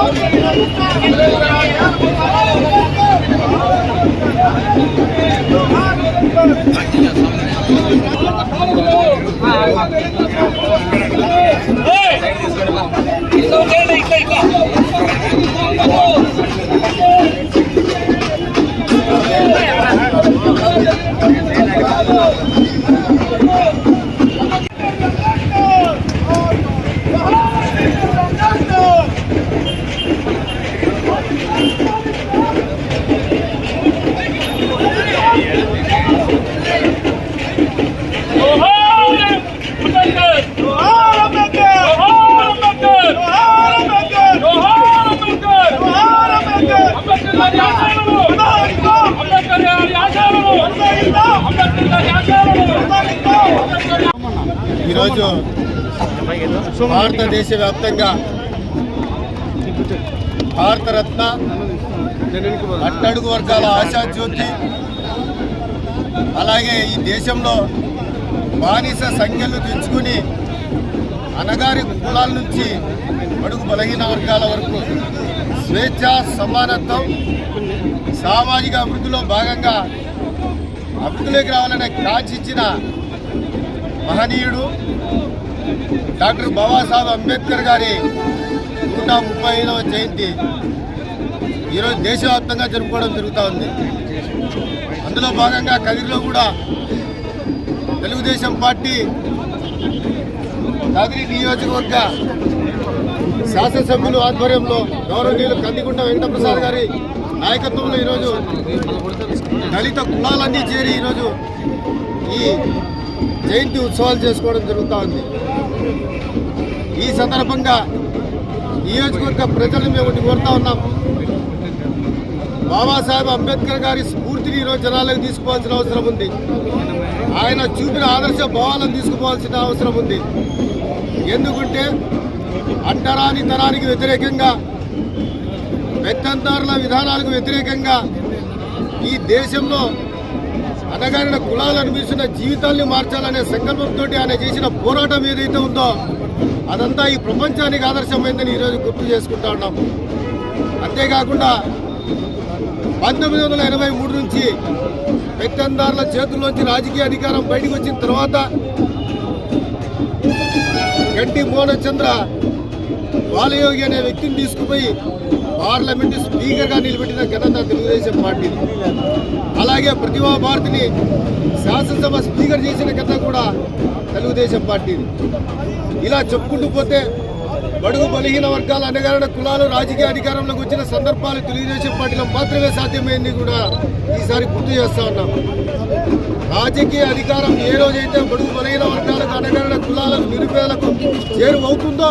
Okay okay ఈరోజు భారతదేశ వ్యాప్తంగా భారతరత్న అట్టడుగు వర్గాల ఆశాజ్యోతి అలాగే ఈ దేశంలో బానిస సంఖ్యలు తెచ్చుకుని అనగారి కులాల నుంచి అడుగు బలహీన వర్గాల వరకు స్వేచ్ఛ సమానత్వం సామాజిక అభివృద్ధిలో భాగంగా అభివృద్ధిలోకి రావాలనే కాచిచ్చిన మహనీయుడు డాక్టర్ బాబాసాహెబ్ అంబేద్కర్ గారి నూట ముప్పై ఐదవ జయంతి ఈరోజు దేశవ్యాప్తంగా జరుపుకోవడం జరుగుతూ ఉంది. అందులో భాగంగా కదిరిలో కూడా తెలుగుదేశం పార్టీ కదిరి నియోజకవర్గ శాసనసభ్యులు ఆధ్వర్యంలో గౌరవనీయులు కందికుంట వెంకటప్రసాద్ గారి నాయకత్వంలో ఈరోజు దళిత కులాలన్నీ చేరి ఈరోజు ఈ జయంతి ఉత్సవాలు చేసుకోవడం జరుగుతూ ఉంది. ఈ సందర్భంగా నియోజకవర్గ ప్రజలను మేము ఒకటి కోరుతా ఉన్నాం. బాబాసాహెబ్ అంబేద్కర్ గారి స్ఫూర్తిని ఈరోజు జనాలకు తీసుకోవాల్సిన అవసరం ఉంది. ఆయన చూపిన ఆదర్శ భావాలను తీసుకుపోవాల్సిన అవసరం ఉంది. ఎందుకంటే అంటరాని తరానికి వ్యతిరేకంగా పెద్దంతారుల విధానాలకు వ్యతిరేకంగా ఈ దేశంలో అనగారిన కులాలు అనిపిస్తున్న జీవితాల్ని మార్చాలనే సంకల్పంతో ఆయన చేసిన పోరాటం ఏదైతే ఉందో అదంతా ఈ ప్రపంచానికి ఆదర్శమైందని ఈరోజు గుర్తు చేసుకుంటా ఉన్నాం. అంతేకాకుండా పంతొమ్మిది వందల ఎనభై మూడు నుంచి పెత్తందారుల చేతుల్లోంచి రాజకీయ అధికారం బయటకు వచ్చిన తర్వాత గంటి మోహనచంద్ర బాలయోగి అనే వ్యక్తిని తీసుకుపోయి పార్లమెంట్ స్పీకర్గా నిలబెట్టిన ఘనత తెలుగుదేశం పార్టీ అలాగే ప్రతిభా భారతిని శాసనసభ స్పీకర్ చేసిన ఘనత కూడా తెలుగుదేశం పార్టీ ఇలా చెప్పుకుంటూ పోతే బడుగు బలహీన వర్గాల అనగారిన కులాలు రాజకీయ అధికారంలోకి వచ్చిన సందర్భాలు తెలుగుదేశం పార్టీలో మాత్రమే సాధ్యమైంది కూడా ఈసారి గుర్తు చేస్తా ఉన్నాం. రాజకీయ అధికారం ఏ రోజైతే బడుగు బలహీన వర్గాలకు అనగారిన కులాలకు నిరుపేదలకు చేరువవుతుందో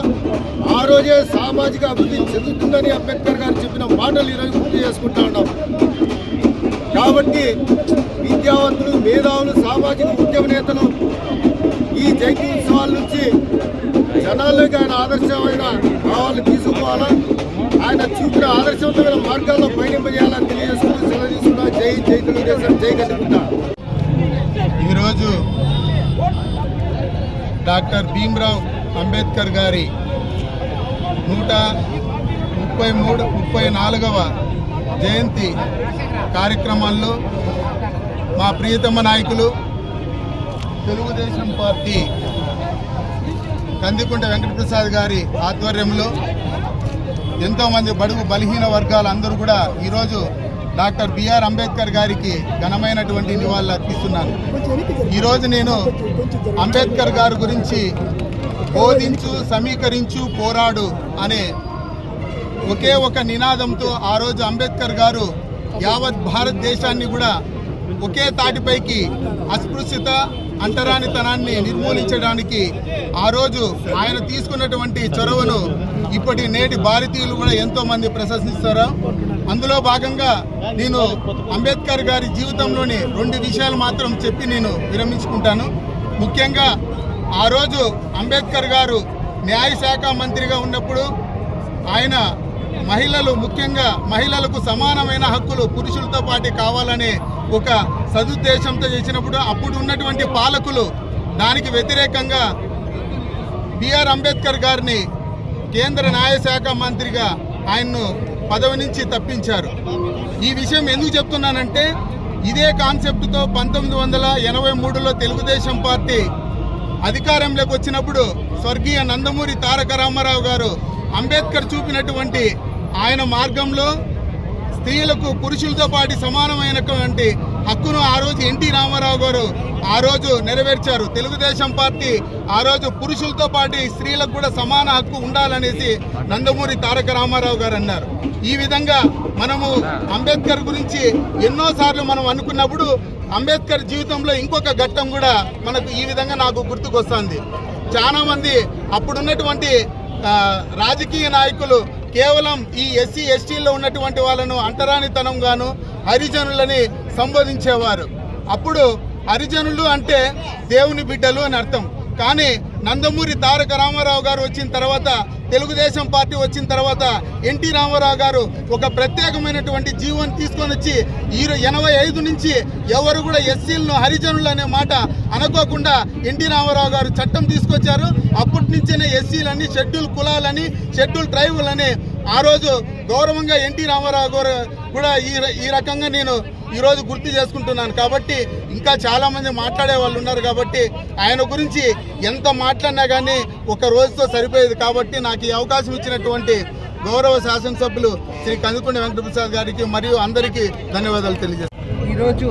ఆ రోజే సామాజిక అభివృద్ధి చెందుతుందని అంబేద్కర్ గారు చెప్పిన మాటలు ఈరోజు గుర్తు చేసుకుంటా ఉన్నాం. కాబట్టి విద్యావంతులు మేధావులు సామాజిక ఉద్యమ నేతలు ఈ జయంతి ఉత్సవాల నుంచి జనాల్లోకి ఆయన ఆదర్శమైన భావాలు తీసుకోవాలా ఆయన చూపిన ఆదర్శవంతమైన మార్గాల్లో పయనింపజేయాలని తెలియజేసుకుంటూ సెలవు తీసుకున్నా. జై జై తెలుగుదేశం. జై కట్టుకుంటా ఈరోజు డాక్టర్ భీమ్రావ్ అంబేద్కర్ గారి నూట ముప్పై మూడు ముప్పై నాలుగవ జయంతి కార్యక్రమాల్లో మా ప్రియతమ నాయకులు తెలుగుదేశం పార్టీ కందికుంట వెంకటప్రసాద్ గారి ఆధ్వర్యంలో ఎంతోమంది బడుగు బలహీన వర్గాలు అందరూ కూడా ఈరోజు డాక్టర్ బిఆర్ అంబేద్కర్ గారికి ఘనమైనటువంటి నివాళులు అర్పిస్తున్నాను. ఈరోజు నేను అంబేద్కర్ గారి గురించి బోధించు సమీకరించు పోరాడు అనే ఒకే ఒక నినాదంతో ఆ రోజు అంబేద్కర్ గారు యావత్ భారతదేశాన్ని కూడా ఒకే తాటిపైకి అస్పృశ్యత అంటరానితనాన్ని నిర్మూలించడానికి ఆ రోజు ఆయన తీసుకున్నటువంటి చొరవను ఇప్పటి నేటి భారతీయులు కూడా ఎంతోమంది ప్రశంసిస్తారు అందులో భాగంగా నేను అంబేద్కర్ గారి జీవితంలోని రెండు విషయాలు మాత్రం చెప్పి నేను విరమించుకుంటాను. ముఖ్యంగా ఆ రోజు అంబేద్కర్ గారు న్యాయశాఖ మంత్రిగా ఉన్నప్పుడు ఆయన మహిళలు ముఖ్యంగా మహిళలకు సమానమైన హక్కులు పురుషులతో పాటు కావాలనే ఒక సదుద్దేశంతో చేసినప్పుడు అప్పుడు ఉన్నటువంటి పాలకులు దానికి వ్యతిరేకంగా బిఆర్ అంబేద్కర్ గారిని కేంద్ర న్యాయశాఖ మంత్రిగా ఆయన్ను పదవి నుంచి తప్పించారు. ఈ విషయం ఎందుకు చెప్తున్నానంటే ఇదే కాన్సెప్ట్తో పంతొమ్మిది వందల ఎనభై మూడులో తెలుగుదేశం పార్టీ అధికారంలోకి వచ్చినప్పుడు స్వర్గీయ నందమూరి తారక రామారావు గారు అంబేద్కర్ చూపినటువంటి ఆయన మార్గంలో స్త్రీలకు పురుషులతో పాటు సమానమైనటువంటి హక్కును ఆ రోజు ఎన్టీ రామారావు గారు ఆ రోజు నెరవేర్చారు. తెలుగుదేశం పార్టీ ఆ రోజు పురుషులతో పాటు స్త్రీలకు కూడా సమాన హక్కు ఉండాలనేసి నందమూరి తారక రామారావు గారు అన్నారు. ఈ విధంగా మనము అంబేద్కర్ గురించి ఎన్నోసార్లు మనం అనుకున్నప్పుడు అంబేద్కర్ జీవితంలో ఇంకొక ఘట్టం కూడా మనకు ఈ విధంగా నాకు గుర్తుకొస్తుంది. చాలామంది అప్పుడున్నటువంటి రాజకీయ నాయకులు కేవలం ఈ ఎస్సీ ఎస్టీల్లో ఉన్నటువంటి వాళ్ళను అంటరానితనం గాను హరిజనులని సంబోధించేవారు. అప్పుడు హరిజనులు అంటే దేవుని బిడ్డలు అని అర్థం. కానీ నందమూరి తారక రామారావు గారు వచ్చిన తర్వాత తెలుగుదేశం పార్టీ వచ్చిన తర్వాత ఎన్టీ రామారావు గారు ఒక ప్రత్యేకమైనటువంటి జీవోని తీసుకొని వచ్చి ఈ ఎనభై ఐదు నుంచి ఎవరు కూడా ఎస్సీలను హరిజనులు అనే మాట అనుకోకుండా ఎన్టీ రామారావు గారు చట్టం తీసుకొచ్చారు. అప్పటి నుంచేనే ఎస్సీలని షెడ్యూల్ కులాలని షెడ్యూల్ ట్రైబులని ఆ రోజు గౌరవంగా ఎన్టీ రామారావు గారు కూడా ఈ ఈ రకంగా నేను ఈరోజు గుర్తు చేసుకుంటున్నాను. కాబట్టి ఇంకా చాలామంది మాట్లాడే వాళ్ళు ఉన్నారు కాబట్టి ఆయన గురించి ఎంత మాట్లాడినా కానీ ఒక రోజుతో సరిపోయేది. కాబట్టి నాకు ఈ అవకాశం ఇచ్చినటువంటి గౌరవ శాసనసభ్యులు శ్రీ కందుకొండ వెంకటప్రసాద్ గారికి మరియు అందరికీ ధన్యవాదాలు తెలియజేస్తాను ఈరోజు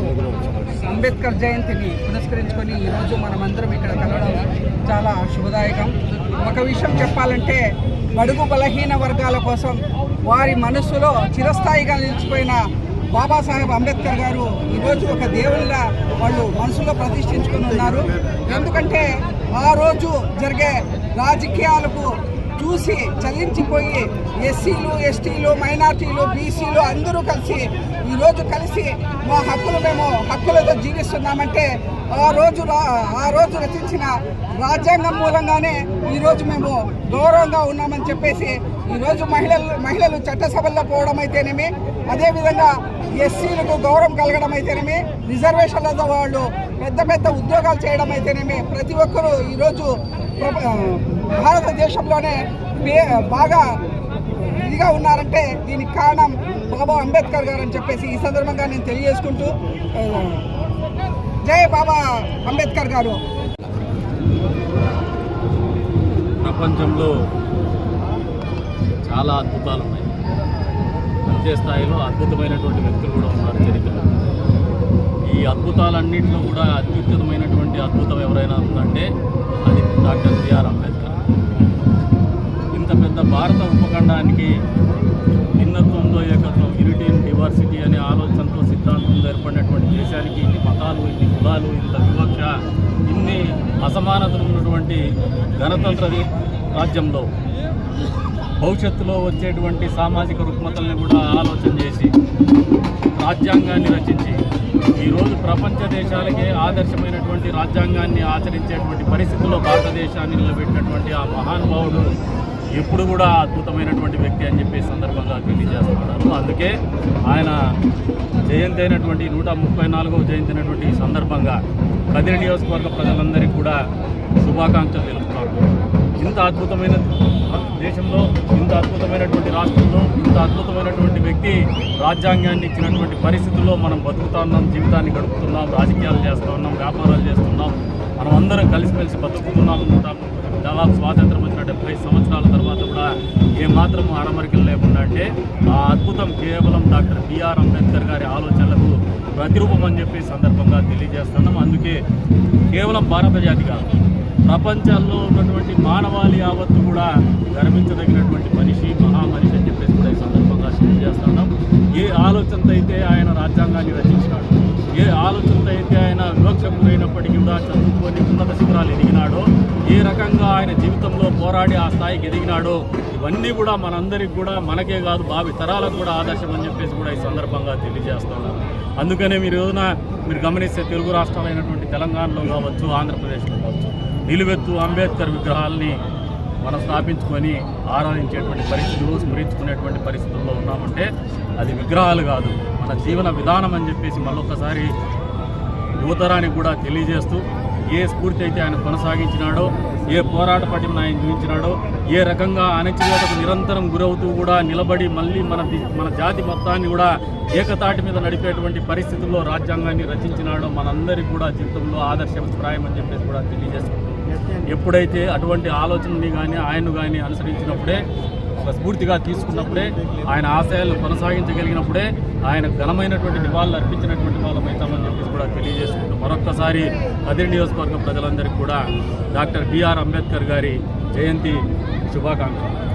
అంబేద్కర్ జయంతిని పురస్కరించుకొని ఈరోజు మనమందరం ఇక్కడ కలవడం చాలా శుభదాయకం. ఒక విషయం చెప్పాలంటే బడుగు బలహీన వర్గాల కోసం వారి మనస్సులో చిరస్థాయిగా నిలిచిపోయిన బాబాసాహెబ్ అంబేద్కర్ గారు ఈరోజు ఒక దేవుళ్ళ వాళ్ళు మనసులో ప్రతిష్ఠించుకుని ఉన్నారు. ఎందుకంటే ఆ రోజు జరిగే రాజకీయాలకు చూసి చలించిపోయి ఎస్సీలు ఎస్టీలు మైనార్టీలు బీసీలు అందరూ కలిసి ఈరోజు కలిసి మా హక్కులు మేము హక్కులతో జీవిస్తున్నామంటే ఆ రోజు రా- ఆ రోజు రచించిన రాజ్యాంగం మూలంగానే ఈరోజు మేము గౌరవంగా ఉన్నామని చెప్పేసి ఈరోజు మహిళలు మహిళలు చట్టసభల్లో పోవడం అయితేనేమి అదేవిధంగా ఎస్సీలకు గౌరవం కలగడం అయితేనేమి రిజర్వేషన్లతో వాళ్ళు పెద్ద పెద్ద ఉద్యోగాలు చేయడం అయితేనేమి ప్రతి ఒక్కరూ ఈరోజు భారతదేశంలోనే బాగా ఇదిగా ఉన్నారంటే దీనికి కారణం బాబా అంబేద్కర్ గారు అని చెప్పేసి ఈ సందర్భంగా నేను తెలియజేసుకుంటూ జై బాబా అంబేద్కర్ గారు. ప్రపంచంలో చాలా అద్భుతాలు ఉన్నాయి అంతే స్థాయిలో అద్భుతమైనటువంటి వ్యక్తులు కూడా ఉన్నారు చరిత్రలో. ఈ అద్భుతాలన్నింటిలో కూడా అత్యుత్తమైనటువంటి అద్భుతం ఎవరైనా ఉందంటే అది డాక్టర్ బిఆర్ అంబేద్కర్. ఇంత పెద్ద భారత ఉపఖండానికి భిన్నత్వంలో ఏకత్వం యూనిటీ డైవర్సిటీ అనే ఆలోచనతో సిద్ధాంతం ఏర్పడినటువంటి దేశానికి ఇన్ని మతాలు ఇన్ని కులాలు ఇంత వివక్ష ఇన్ని అసమానతలు ఉన్నటువంటి గణతంత్ర రాజ్యంలో భవిష్యత్తులో వచ్చేటువంటి సామాజిక రుగ్మతల్ని కూడా ఆలోచన చేసి రాజ్యాంగాన్ని రచించి ఈరోజు ప్రపంచ దేశాలకే ఆదర్శమైనటువంటి రాజ్యాంగాన్ని ఆచరించేటువంటి పరిస్థితుల్లో భారతదేశాన్ని నిలబెట్టినటువంటి ఆ మహానుభావుడు ఎప్పుడు కూడా అద్భుతమైనటువంటి వ్యక్తి అని చెప్పి సందర్భంగా తెలియజేస్తున్నారు. అందుకే ఆయన జయంతి అయినటువంటి నూట ముప్పై నాలుగవ జయంతి అయినటువంటి సందర్భంగా కదిరి నియోజకవర్గ ప్రజలందరికీ కూడా శుభాకాంక్షలు తెలుపుతారు. ఇంత అద్భుతమైన దేశంలో ఇంత అద్భుతమైనటువంటి రాష్ట్రంలో ఇంత అద్భుతమైనటువంటి వ్యక్తి రాజ్యాంగాన్ని ఇచ్చినటువంటి పరిస్థితుల్లో మనం బతుకుతా ఉన్నాం జీవితాన్ని గడుపుతున్నాం రాజకీయాలు చేస్తూ ఉన్నాం వ్యాపారాలు చేస్తున్నాం మనం అందరం కలిసిమెలిసి బతుకుతున్నాం నూట దాదాపు స్వాతంత్రం వచ్చిన డెబ్బై సంవత్సరాల తర్వాత కూడా ఏమాత్రం ఆడమరికలు లేకుండా అంటే ఆ అద్భుతం కేవలం డాక్టర్ బిఆర్ అంబేద్కర్ గారి ఆలోచనలకు ప్రతిరూపం అని చెప్పి సందర్భంగా తెలియజేస్తున్నాం. అందుకే కేవలం భారత జాతి కాదు ప్రపంచాల్లో ఉన్నటువంటి మానవాళి యావత్తు కూడా గర్వించదగినటువంటి మనిషి మహామనిషి అని చెప్పేసి కూడా ఈ సందర్భంగా తెలియజేస్తున్నాం. ఏ ఆలోచనతో అయితే ఆయన రాజ్యాంగాన్ని రచించినాడు ఏ ఆలోచనతో అయితే ఆయన వివక్షకు గురైనప్పటికీ కూడా చదువుకొని ఉన్నత శిఖరాలు ఎదిగినాడో ఏ రకంగా పోరాడి ఆ స్థాయికి ఎదిగినాడో ఇవన్నీ కూడా మనందరికి కూడా మనకే కాదు భావి తరాలకు కూడా ఆదర్శం అని చెప్పేసి కూడా ఈ సందర్భంగా తెలియజేస్తున్నాను. అందుకనే మీరు రోజున మీరు గమనిస్తే తెలుగు రాష్ట్రాలైనటువంటి తెలంగాణలో కావచ్చు ఆంధ్రప్రదేశ్లో కావచ్చు నిలువెత్తు అంబేద్కర్ విగ్రహాలని మనం స్థాపించుకొని ఆరాధించేటువంటి పరిస్థితులు స్మరించుకునేటువంటి పరిస్థితుల్లో ఉన్నామంటే అది విగ్రహాలు కాదు. మన జీవన విధానం అని చెప్పేసి మళ్ళొకసారి యువతరానికి కూడా తెలియజేస్తూ ఏ స్ఫూర్తి అయితే ఆయన కొనసాగించినాడో ఏ పోరాట పటిమను ఆయన చూపించినాడో ఏ రకంగా అణచివేతకు నిరంతరం గురవుతూ కూడా నిలబడి మళ్ళీ మన మన జాతి మొత్తాన్ని కూడా ఏకతాటి మీద నడిపేటువంటి పరిస్థితుల్లో రాజ్యాంగాన్ని రచించినాడో మనందరికీ కూడా జీవితంలో ఆదర్శప్రాయం అని చెప్పేసి కూడా తెలియజేసుకుంటున్నాం. ఎప్పుడైతే అటువంటి ఆలోచనని కానీ ఆయన్ను కానీ అనుసరించినప్పుడే ఒక స్ఫూర్తిగా తీసుకున్నప్పుడే ఆయన ఆశయాలు కొనసాగించగలిగినప్పుడే ఆయన ఘనమైనటువంటి నివాళులు అర్పించినటువంటి వాళ్ళమైతామని చెప్పేసి కూడా తెలియజేసుకుంటూ మరొక్కసారి అదే నియోజకవర్గ ప్రజలందరికీ కూడా డాక్టర్ బిఆర్ అంబేద్కర్ గారి జయంతి శుభాకాంక్షలు.